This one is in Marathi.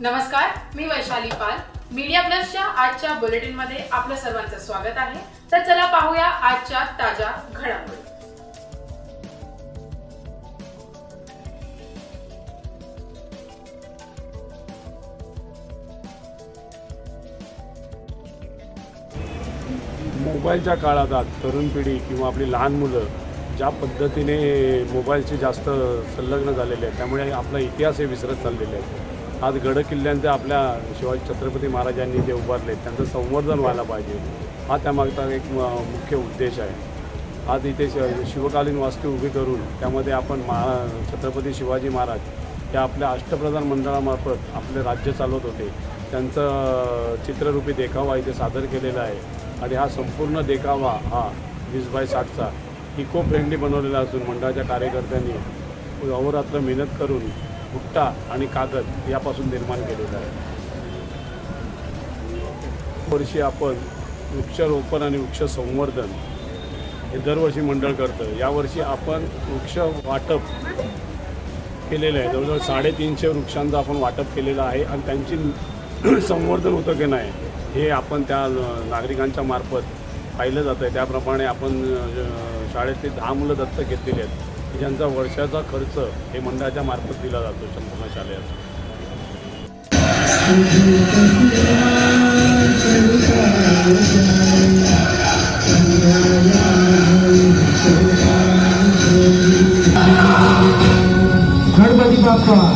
नमस्कार मी वैशाली पाल. मीडिया प्लसच्या आजच्या बुलेटिनमध्ये आपलं सर्वांचं स्वागत आहे. तर चला पाहूया आजच्या ताज्या घडामोडी. मोबाईलच्या काळात आज तरुण पिढी किंवा आपली लहान मुलं ज्या पद्धतीने मोबाईलचे जास्त संलग्न झालेले आहेत त्यामुळे आपला इतिहास हे विसरत चाललेले आहेत. आज गडकिल्ल्यांचे आपल्या शिवाजी छत्रपती महाराजांनी जे उभारले त्यांचं संवर्धन व्हायला पाहिजे. हा त्यामागचा एक म- मुख्य उद्देश आहे. आज इथे श- शिवकालीन वास्तू उभी करून त्यामध्ये आपण महा छत्रपती शिवाजी महाराज हे आपल्या अष्टप्रधान मंडळामार्फत आपले राज्य चालवत होते. त्यांचं चित्ररूपी देखावा इथे सादर केलेला आहे. आणि हा संपूर्ण देखावा हा वीस बाय साठचा इको फ्रेंडली बनवलेला असून मंडळाच्या कार्यकर्त्यांनी अहोरात्र मेहनत करून भुट्टा आणि कागद यापासून निर्माण केलेला आहे. वर्षी आपण वृक्षारोपण आणि वृक्ष संवर्धन हे दरवर्षी मंडळ करतं यावर्षी आपण वृक्ष वाटप केलेलं आहे. जवळजवळ साडेतीनशे वृक्षांचं आपण वाटप केलेलं आहे आणि त्यांची संवर्धन होतं की नाही हे आपण त्या नागरिकांच्या मार्फत पाहिलं जातं आहे त्याप्रमाणे आपण शाळेतली दहा मुलं दत्तक घेतलेली आहेत. ज्यांचा वर्षाचा खर्च हे मंडळाच्या मार्फत दिला जातो संपूर्ण शाळेत गणपती बाप्पा.